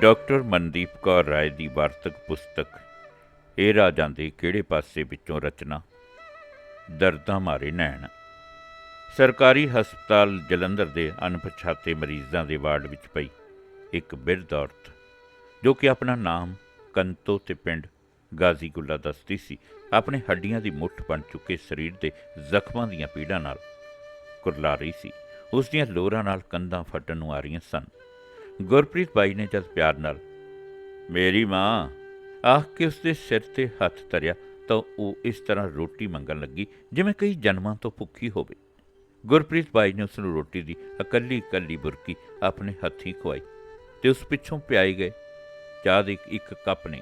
Doctor Mandeep Kaur Rai ਦੀ ਵਾਰਤਕ ਪੁਸਤਕ, ਇਹ ਰਾਜਾਂ ਦੇ ਕਿਹੜੇ ਪਾਸੇ ਵਿੱਚੋਂ ਰਚਨਾ? ਦਰਦਾਂ ਮਾਰੇ ਨੈਣ। ਸਰਕਾਰੀ ਹਸਪਤਾਲ ਜਲੰਧਰ ਦੇ ਅਣਪਛਾਤੇ ਮਰੀਜ਼ਾਂ ਦੇ ਵਾਰਡ ਵਿੱਚ ਪਈ ਇੱਕ ਬਿਰਧ ਔਰਤ, ਜੋ ਕਿ ਆਪਣਾ ਨਾਮ ਕੰਤੋ ਤੇ ਪਿੰਡ ਗਾਜ਼ੀਗੁੱਲਾ ਦੱਸਦੀ ਸੀ। ਆਪਣੇ ਹੱਡੀਆਂ ਦੀ ਮੁੱਠ ਬਣ ਚੁੱਕੇ ਸਰੀਰ ਦੇ ਜ਼ਖਮਾਂ ਦੀਆਂ ਪੀੜਾਂ ਨਾਲ ਕੁਰਲਾ ਰਹੀ ਸੀ। ਉਸ ਦੀਆਂ ਲੋਰਾਂ ਨਾਲ ਕੰਧਾਂ ਫਟਣ ਨੂੰ ਆ ਰਹੀਆਂ ਸਨ। ਗੁਰਪ੍ਰੀਤ ਬਾਈ ਨੇ ਜਦ ਪਿਆਰ ਨਾਲ, ਮੇਰੀ ਮਾਂ, ਆਖ ਕੇ ਉਸਦੇ ਸਿਰ ਤੇ ਹੱਥ ਧਰਿਆ ਤਾਂ ਉਹ ਇਸ ਤਰ੍ਹਾਂ ਰੋਟੀ ਮੰਗਣ ਲੱਗੀ ਜਿਵੇਂ ਕਈ ਜਨਮਾਂ ਤੋਂ ਭੁੱਖੀ ਹੋਵੇ। ਗੁਰਪ੍ਰੀਤ ਬਾਈ ਨੇ ਉਸ ਨੂੰ ਰੋਟੀ ਦੀ ਇਕੱਲੀ ਇਕੱਲੀ ਬੁਰਕੀ ਆਪਣੇ ਹੱਥੀਂ ਖਵਾਈ ਤੇ ਉਸ ਪਿੱਛੋਂ ਪਿਆਈ ਗਏ। ਚਾਹ ਦੇ ਇੱਕ ਕੱਪ ਨੇ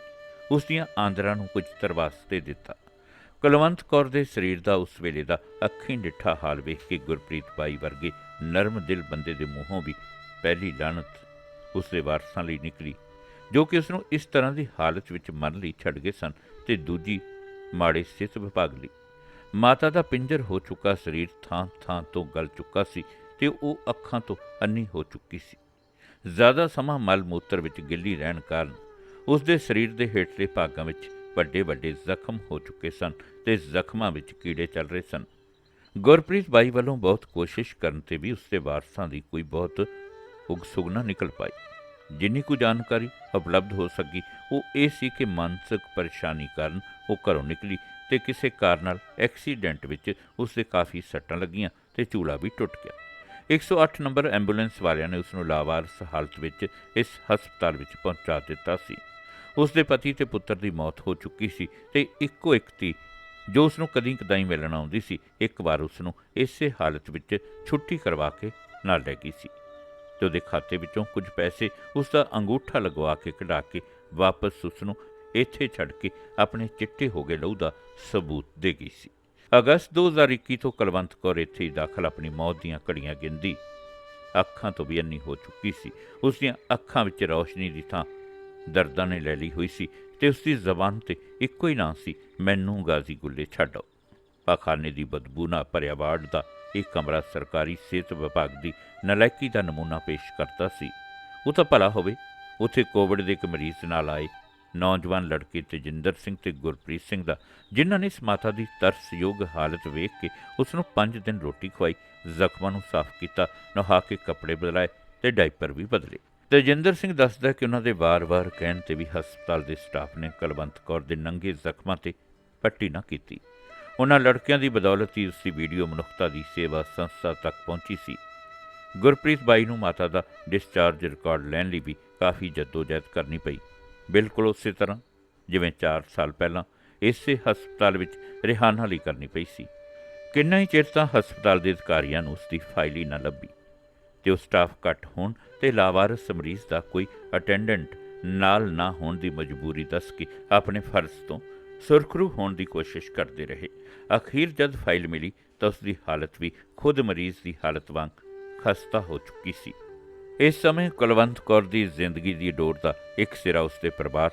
ਉਸ ਦੀਆਂ ਆਂਦਰਾਂ ਨੂੰ ਕੁਝ ਤਰਵਾਸਤੇ ਦਿੱਤਾ। ਕੁਲਵੰਤ ਕੌਰ ਦੇ ਸਰੀਰ ਦਾ ਉਸ ਵੇਲੇ ਦਾ ਅੱਖੀਂ ਡਿੱਠਾ ਹਾਲ ਵੇਖ ਕੇ ਗੁਰਪ੍ਰੀਤ ਬਾਈ ਵਰਗੇ ਨਰਮ ਦਿਲ ਬੰਦੇ ਦੇ ਮੂੰਹੋਂ ਵੀ ਪਹਿਲੀ ਲਾਨਤ ਉਸ ਦੇ ਵਾਰਸਾਂ ਲਈ ਨਿਕਲੀ, ਜੋ ਕਿ ਉਸ ਨੂੰ ਇਸ ਤਰ੍ਹਾਂ ਦੀ ਹਾਲਤ ਵਿੱਚ ਮਰਨ ਲਈ ਛੱਡ ਗਏ ਸਨ ਤੇ ਦੂਜੀ ਮਾੜੇ ਸਿਹਤ ਵਿਭਾਗ ਲਈ। ਮਾਤਾ ਦਾ ਪਿੰਜਰ ਹੋ ਚੁੱਕਾ, ਸਰੀਰ ਥਾਂ ਥਾਂ ਤੋਂ ਗਲ ਚੁੱਕਾ ਸੀ ਤੇ ਉਹ ਅੱਖਾਂ ਤੋਂ ਅੰਨੀ ਹੋ ਚੁੱਕੀ ਸੀ। ਜ਼ਿਆਦਾ ਸਮਾਂ ਮਲ ਮੂਤਰ ਵਿੱਚ ਗਿੱਲੀ ਰਹਿਣ ਕਾਰਨ ਉਸ ਦੇ ਸਰੀਰ ਦੇ ਹੇਠਲੇ ਭਾਗਾਂ ਵਿੱਚ ਵੱਡੇ ਵੱਡੇ ਜ਼ਖਮ ਹੋ ਚੁੱਕੇ ਸਨ ਤੇ ਜ਼ਖਮਾਂ ਵਿੱਚ ਕੀੜੇ ਚੱਲ ਰਹੇ ਸਨ। ਗੁਰਪ੍ਰੀਤ ਬਾਈ ਵੱਲੋਂ ਬਹੁਤ ਕੋਸ਼ਿਸ਼ ਕਰਨ ਤੇ ਵੀ ਉਸ ਦੇ ਵਾਰਸਾਂ ਦੀ ਕੋਈ ਬਹੁਤ ਉਗਸੁਗ ਨਾ ਨਿਕਲ ਪਾਈ। ਜਿੰਨੀ ਕੁ ਜਾਣਕਾਰੀ ਉਪਲਬਧ ਹੋ ਸਕੀ, ਉਹ ਇਹ ਸੀ ਕਿ ਮਾਨਸਿਕ ਪਰੇਸ਼ਾਨੀ ਕਾਰਨ ਉਹ ਘਰੋਂ ਨਿਕਲੀ ਤੇ ਕਿਸੇ ਕਾਰ ਨਾਲ ਐਕਸੀਡੈਂਟ ਵਿੱਚ ਉਸ ਦੇ ਕਾਫੀ ਸੱਟਾਂ ਲੱਗੀਆਂ ਤੇ ਚੂਲਾ ਵੀ ਟੁੱਟ ਗਿਆ। 108 ਨੰਬਰ ਐਂਬੂਲੈਂਸ ਵਾਲਿਆਂ ਨੇ ਉਸ ਨੂੰ ਲਾਵਾਰਸ ਹਾਲਤ ਵਿੱਚ ਇਸ ਹਸਪਤਾਲ ਵਿੱਚ ਪਹੁੰਚਾ ਦਿੱਤਾ ਸੀ। ਉਸ ਦੇ ਪਤੀ ਤੇ ਪੁੱਤਰ ਦੀ ਮੌਤ ਹੋ ਚੁੱਕੀ ਸੀ ਤੇ ਇੱਕੋ ਇੱਕ ਧੀ, ਜੋ ਉਸ ਨੂੰ ਕਦੀ ਕਦਾਈ ਮਿਲਣ ਆਉਂਦੀ ਸੀ, ਇੱਕ ਵਾਰ ਉਸ ਨੂੰ ਇਸੇ ਹਾਲਤ ਵਿੱਚ ਛੁੱਟੀ ਕਰਵਾ ਕੇ ਨਾਲ ਲੈ ਗਈ ਸੀ। ਤੇ ਉਹਦੇ ਖਾਤੇ ਵਿੱਚੋਂ ਕੁਝ ਪੈਸੇ ਉਸ ਦਾ ਅੰਗੂਠਾ ਲਗਵਾ ਕੇ ਕਢਾ ਕੇ ਵਾਪਸ ਉਸ ਨੂੰ ਇੱਥੇ ਛੱਡ ਕੇ ਆਪਣੇ ਚਿੱਟੇ ਹੋ ਗਏ ਲਹੂ ਦਾ ਸਬੂਤ ਦੇ ਗਈ ਸੀ। ਅਗਸਤ 2021 ਤੋਂ ਕੁਲਵੰਤ ਕੌਰ ਇੱਥੇ ਹੀ ਦਾਖਲ ਆਪਣੀ ਮੌਤ ਦੀਆਂ ਘੜੀਆਂ ਗਿਣਦੀ ਅੱਖਾਂ ਤੋਂ ਵੀ ਅੰਨੀ ਹੋ ਚੁੱਕੀ ਸੀ। ਉਸ ਦੀਆਂ ਅੱਖਾਂ ਵਿੱਚ ਰੌਸ਼ਨੀ ਦੀ ਥਾਂ ਦਰਦਾਂ ਨੇ ਲੈ ਲਈ ਹੋਈ ਸੀ ਤੇ ਉਸ ਦੀ ਜ਼ਬਾਨ ਤੇ ਇੱਕੋ ਹੀ ਨਾਂ ਸੀ, ਮੈਨੂੰ ਗਾਜ਼ੀ ਗੁੱਲੇ ਛੱਡੋ ਪਾਖਾਨੇ ਦੀ ਬਦਬੂ ਨਾਲ ਭਰਿਆ ਵਾਰਡ ਦਾ ਇਹ ਕਮਰਾ ਸਰਕਾਰੀ ਸਿਹਤ ਵਿਭਾਗ ਦੀ ਨਲਾਇਕੀ ਦਾ ਨਮੂਨਾ ਪੇਸ਼ ਕਰਦਾ ਸੀ। ਉਹ ਤਾਂ ਭਲਾ ਹੋਵੇ, ਉੱਥੇ ਕੋਵਿਡ ਦੇ ਇੱਕ ਮਰੀਜ਼ ਨਾਲ ਆਏ ਨੌਜਵਾਨ ਲੜਕੇ ਤੇਜਿੰਦਰ ਸਿੰਘ ਤੇ ਗੁਰਪ੍ਰੀਤ ਸਿੰਘ ਦਾ, ਜਿਨ੍ਹਾਂ ਨੇ ਇਸ ਮਾਤਾ ਦੀ ਤਰਸਯੋਗ ਹਾਲਤ ਵੇਖ ਕੇ ਉਸ ਨੂੰ 5 ਦਿਨ ਰੋਟੀ ਖਵਾਈ, ਜ਼ਖਮਾਂ ਨੂੰ ਸਾਫ਼ ਕੀਤਾ, ਨਹਾ ਕੇ ਕੱਪੜੇ ਬਦਲਾਏ ਤੇ ਡਾਈਪਰ ਵੀ ਬਦਲੇ। ਤੇਜਿੰਦਰ ਸਿੰਘ ਦੱਸਦਾ ਕਿ ਉਹਨਾਂ ਦੇ ਵਾਰ-ਵਾਰ ਕਹਿਣ ਤੇ ਵੀ ਹਸਪਤਾਲ ਦੇ ਸਟਾਫ ਨੇ ਕੁਲਵੰਤ ਕੌਰ ਦੇ ਨੰਗੇ ਜ਼ਖਮਾਂ ਤੇ ਪੱਟੀ ਨਾ ਕੀਤੀ। ਉਹਨਾਂ ਲੜਕਿਆਂ ਦੀ ਬਦੌਲਤ ਹੀ ਉਸ ਦੀ ਵੀਡੀਓ ਮਨੁੱਖਤਾ ਦੀ ਸੇਵਾ ਸੰਸਥਾ ਤੱਕ ਪਹੁੰਚੀ ਸੀ। ਗੁਰਪ੍ਰੀਤ ਬਾਈ ਨੂੰ ਮਾਤਾ ਦਾ ਡਿਸਚਾਰਜ ਰਿਕਾਰਡ ਲੈਣ ਲਈ ਵੀ ਕਾਫੀ ਜਦੋਜਹਿਦ ਕਰਨੀ ਪਈ। ਬਿਲਕੁਲ ਉਸੇ ਤਰ੍ਹਾਂ, ਜਿਵੇਂ 4 ਸਾਲ ਪਹਿਲਾਂ ਇਸੇ ਹਸਪਤਾਲ ਵਿੱਚ ਰਿਹਾਨਾ ਲਈ ਕਰਨੀ ਪਈ ਸੀ। ਕਿੰਨਾ ਹੀ ਚਿਰ ਤਾਂ ਹਸਪਤਾਲ ਦੇ ਅਧਿਕਾਰੀਆਂ ਨੂੰ ਉਸ ਦੀ ਫਾਈਲ ਹੀ ਨਾ ਲੱਭੀ। ਤੇ ਉਹ ਸਟਾਫ ਘੱਟ ਹੋਣ ਤੇ ਲਾਵਾਰਸ ਮਰੀਜ਼ ਦਾ ਕੋਈ ਅਟੈਂਡੈਂਟ ਨਾਲ ਨਾ ਹੋਣ ਦੀ ਮਜਬੂਰੀ ਦੱਸ ਕੇ ਆਪਣੇ ਫਰਜ਼ ਤੋਂ ਸੁਰਖਰੂ ਹੋਣ ਦੀ ਕੋਸ਼ਿਸ਼ ਕਰਦੇ ਰਹੇ। ਅਖੀਰ ਜਦ ਫਾਈਲ ਮਿਲੀ, ਤਾਂ ਉਸ ਦੀ ਹਾਲਤ ਵੀ ਖੁਦ ਮਰੀਜ਼ ਦੀ ਹਾਲਤ ਵਾਂਗ ਖਸਤਾ ਹੋ ਚੁੱਕੀ ਸੀ। ਇਸ ਸਮੇਂ ਕੁਲਵੰਤ ਕੌਰ ਦੀ ਜ਼ਿੰਦਗੀ ਦੀ ਡੋਰ ਦਾ ਇੱਕ ਸਿਰਾ ਉਸ ਦੇ ਪਰਿਵਾਰ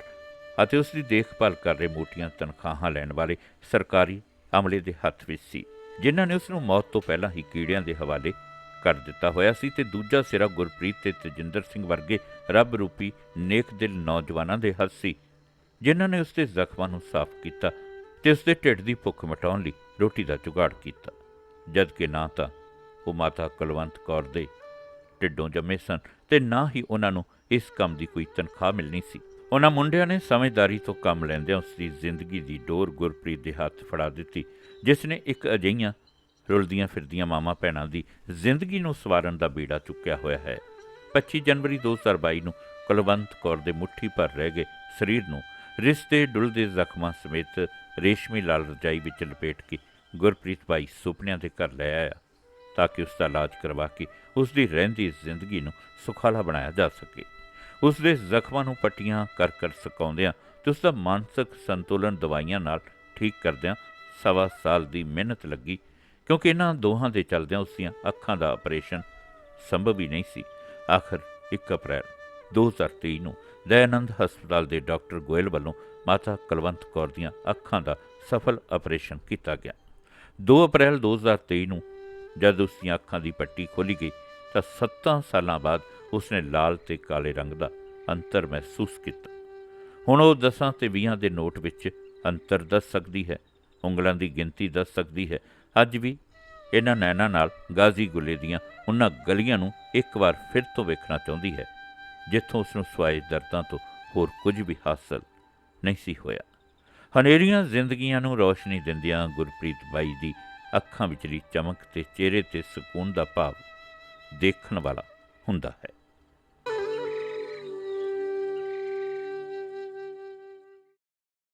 ਅਤੇ ਉਸ ਦੀ ਦੇਖਭਾਲ ਕਰ ਰਹੇ ਮੋਟੀਆਂ ਤਨਖਾਹਾਂ ਲੈਣ ਵਾਲੇ ਸਰਕਾਰੀ ਅਮਲੇ ਦੇ ਹੱਥ ਵਿੱਚ ਸੀ, ਜਿਨ੍ਹਾਂ ਨੇ ਉਸ ਨੂੰ ਮੌਤ ਤੋਂ ਪਹਿਲਾਂ ਹੀ ਕੀੜਿਆਂ ਦੇ ਹਵਾਲੇ ਕਰ ਦਿੱਤਾ ਹੋਇਆ ਸੀ ਤੇ ਦੂਜਾ ਸਿਰਾ ਗੁਰਪ੍ਰੀਤ ਤੇ ਤਜਿੰਦਰ ਸਿੰਘ ਵਰਗੇ ਰੱਬ ਰੂਪੀ ਨੇਕ ਦਿਲ ਨੌਜਵਾਨਾਂ ਦੇ ਹੱਥ ਸੀ। ਜਿਨ੍ਹਾਂ ਨੇ ਉਸਦੇ ਜ਼ਖਮਾਂ ਨੂੰ ਸਾਫ਼ ਕੀਤਾ ਤੇ ਉਸਦੇ ਢਿੱਡ ਦੀ ਭੁੱਖ ਮਿਟਾਉਣ ਲਈ ਰੋਟੀ ਦਾ ਜੁਗਾੜ ਕੀਤਾ। ਜਦ ਕਿ ਨਾ ਤਾਂ ਉਹ ਮਾਤਾ ਕੁਲਵੰਤ ਕੌਰ ਦੇ ਢਿੱਡੋਂ ਜੰਮੇ ਸਨ ਤੇ ਨਾ ਹੀ ਉਹਨਾਂ ਨੂੰ ਇਸ ਕੰਮ ਦੀ ਕੋਈ ਤਨਖਾਹ ਮਿਲਣੀ ਸੀ। ਉਹਨਾਂ ਮੁੰਡਿਆਂ ਨੇ ਸਮਝਦਾਰੀ ਤੋਂ ਕੰਮ ਲੈਂਦਿਆਂ ਉਸ ਦੀ ਜ਼ਿੰਦਗੀ ਦੀ ਡੋਰ ਗੁਰਪ੍ਰੀਤ ਦੇ ਹੱਥ ਫੜਾ ਦਿੱਤੀ, ਜਿਸ ਨੇ ਇੱਕ ਅਜਈਆਂ ਰੁਲਦੀਆਂ ਫਿਰਦੀਆਂ ਮਾਮਾ ਭੈਣਾਂ ਦੀ ਜ਼ਿੰਦਗੀ ਨੂੰ ਸਵਾਰਨ ਦਾ ਬੀੜਾ ਚੁੱਕਿਆ ਹੋਇਆ ਹੈ। 25 ਜਨਵਰੀ 2022 ਨੂੰ ਕੁਲਵੰਤ ਕੌਰ ਦੇ ਮੁੱਠੀ ਪਰ ਰਹਿ ਗਏ ਸਰੀਰ ਨੂੰ ਰਿਸ਼ਤੇ ਡੁੱਲਦੇ ਜ਼ਖਮਾਂ ਸਮੇਤ ਰੇਸ਼ਮੀ ਲਾਲ ਰਜਾਈ ਵਿੱਚ ਲਪੇਟ ਕੇ ਗੁਰਪ੍ਰੀਤ ਭਾਈ ਸੁਪਨਿਆਂ ਦੇ ਘਰ ਲੈ ਆਇਆ ਤਾਂ ਕਿ ਉਸ ਦਾ ਇਲਾਜ ਕਰਵਾ ਕੇ ਉਸ ਦੀ ਰਹਿੰਦੀ ਜ਼ਿੰਦਗੀ ਨੂੰ ਸੁਖਾਲਾ ਬਣਾਇਆ ਜਾ ਸਕੇ। ਉਸ ਦੇ ਜ਼ਖਮਾਂ ਨੂੰ ਪੱਟੀਆਂ ਕਰ ਕਰ ਸੁਕਾਉਂਦਿਆਂ ਤੇ ਉਸ ਦਾ ਮਾਨਸਿਕ ਸੰਤੁਲਨ ਦਵਾਈਆਂ ਨਾਲ ਠੀਕ ਕਰਦਿਆਂ ਸਵਾ ਸਾਲ ਦੀ ਮਿਹਨਤ ਲੱਗੀ, ਕਿਉਂਕਿ ਇਹਨਾਂ ਦੋਹਾਂ ਦੇ ਚਲਦਿਆਂ ਉਸ ਦੀਆਂ ਅੱਖਾਂ ਦਾ ਆਪਰੇਸ਼ਨ ਸੰਭਵ ਹੀ ਨਹੀਂ ਸੀ। ਆਖਰ 1 ਅਪ੍ਰੈਲ 2023 ਨੂੰ ਦਇਆਨੰਦ ਹਸਪਤਾਲ ਦੇ ਡਾਕਟਰ ਗੋਇਲ ਵੱਲੋਂ ਮਾਤਾ ਕੁਲਵੰਤ ਕੌਰ ਦੀਆਂ ਅੱਖਾਂ ਦਾ ਸਫਲ ਆਪਰੇਸ਼ਨ ਕੀਤਾ ਗਿਆ। 2 ਅਪ੍ਰੈਲ 2023 ਨੂੰ ਜਦ ਉਸ ਦੀਆਂ ਅੱਖਾਂ ਦੀ ਪੱਟੀ ਖੋਲੀ ਗਈ ਤਾਂ 7 ਸਾਲਾਂ ਬਾਅਦ ਉਸਨੇ ਲਾਲ ਤੇ ਕਾਲੇ ਰੰਗ ਦਾ ਅੰਤਰ ਮਹਿਸੂਸ ਕੀਤਾ। ਹੁਣ ਉਹ ਦਸਾਂ ਤੇ ਵੀਹਾਂ ਦੇ ਨੋਟ ਵਿੱਚ ਅੰਤਰ ਦੱਸ ਸਕਦੀ ਹੈ, ਉਂਗਲਾਂ ਦੀ ਗਿਣਤੀ ਦੱਸ ਸਕਦੀ ਹੈ। ਅੱਜ ਵੀ ਇਹਨਾਂ ਨੈਣਾ ਨਾਲ ਗਾਜ਼ੀ ਗੁੱਲੇ ਦੀਆਂ ਉਹਨਾਂ ਗਲੀਆਂ ਨੂੰ ਇੱਕ ਵਾਰ ਫਿਰ ਤੋਂ ਵੇਖਣਾ ਚਾਹੁੰਦੀ ਹੈ। ਜਿੱਥੋਂ ਉਸ ਨੂੰ ਸਵਾਏ ਦਰਦਾਂ ਤੋਂ ਹੋਰ ਕੁਝ ਵੀ ਹਾਸਲ ਨਹੀਂ ਸੀ ਹੋਇਆ। ਹਨੇਰੀਆਂ ਜ਼ਿੰਦਗੀਆਂ ਨੂੰ ਰੌਸ਼ਨੀ ਦਿੰਦਿਆਂ ਗੁਰਪ੍ਰੀਤ ਬਾਈ ਦੀ ਅੱਖਾਂ ਵਿਚਲੀ ਚਮਕ ਤੇ ਚਿਹਰੇ ਤੇ ਸਕੂਨ ਦਾ ਭਾਵ ਦੇਖਣ ਵਾਲਾ ਹੁੰਦਾ ਹੈ।